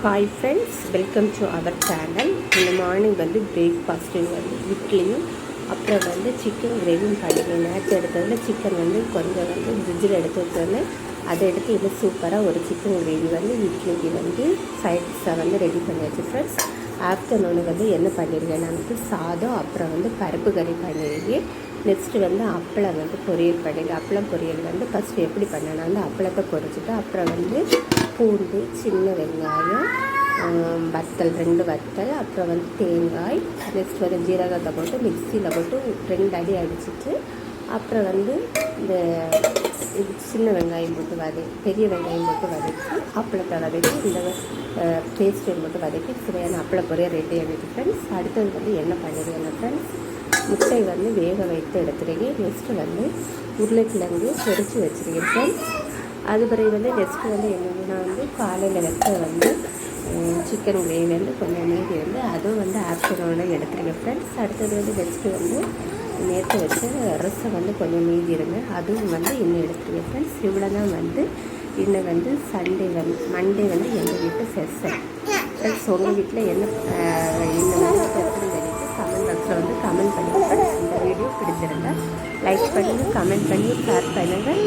Hi friends welcome to our channel இந்த morning வந்து breakfast வந்து இட்லியும் அப்புறம் வந்து சிக்கன் கிரேவியும் பண்ணிடுவேன் நேற்று எடுத்ததில் சிக்கன் வந்து கொஞ்சம் வந்து ஃப்ரிட்ஜில் எடுத்து வச்சோன்னே அதை எடுத்து இது சூப்பராக ஒரு சிக்கன் கிரேவி வந்து இட்லிக்கு வந்து சைட்ஸை வந்து ரெடி பண்ணியாச்சு ஃப்ரெண்ட்ஸ் ஆஃப்டர்நூனு வந்து என்ன பண்ணியிருக்கேன் நான் வந்து சாதம் அப்புறம் வந்து பருப்பு கறி பண்ணியிருக்கேன் நெக்ஸ்ட்டு வந்து அப்பளம் வந்து பொரியல் பண்ணிடுறேன் அப்பளம் பொரியல் வந்து ஃபஸ்ட்டு எப்படி பண்ணணும் வந்து அப்பளத்தை பொரிச்சிட்டு அப்புறம் வந்து பூண்டு சின்ன வெங்காயம் வத்தல் ரெண்டு வத்தல் அப்புறம் வந்து தேங்காய் நெக்ஸ்ட் வந்து ஜீரகத்தை போட்டு மிக்சியில் போட்டு ரெண்டு அடி அடிச்சிட்டு அப்புறம் வந்து இந்த இது சின்ன வெங்காயம் போட்டு வதக்கி பெரிய வெங்காயம் போட்டு வதக்கி அப்பளத்தை வதக்கி இந்த பேஸ்ட்டை போட்டு வதக்கி சுவையான அப்பள பொரியல் ரெடி ஆகிடுது ஃப்ரெண்ட்ஸ் அடுத்தது வந்து என்ன பண்ணிடுவேன் ஃப்ரெண்ட்ஸ் முட்டை வந்து வேக வைத்து எடுத்துருக்கேன் நெக்ஸ்ட்டு வந்து உருளைக்கிழங்கு பொரித்து வச்சுருக்கேன் அது பிறகு வந்து நெக்ஸ்ட்டு வந்து என்னென்னா வந்து காலையில் வச்ச வந்து சிக்கன் கிரேவி வந்து கொஞ்சம் மீதி வந்து அதுவும் வந்து ஆப்ஷனோட எடுத்துருக்கேன் ஃப்ரெண்ட்ஸ் அடுத்தது வந்து நெக்ஸ்ட்டு வந்து நேற்று வச்ச ரசம் வந்து கொஞ்சம் மீதி இருங்க. அதுவும் வந்து இன்னும் எடுத்துருக்கேன் ஃப்ரெண்ட்ஸ் இவ்வளோ தான் வந்து இன்னும் வந்து சண்டே வந்து மண்டே வந்து எங்கள் வீட்டு செஸ்ஸன் ஃப்ரெண்ட்ஸ் உங்கள் வீட்டில் என்ன வந்து கமெண்ட் இந்த வீடியோ பிடிச்சிருந்தா லைக் பண்ணி கமெண்ட் பண்ணி ஷேர் பண்ணுங்கள்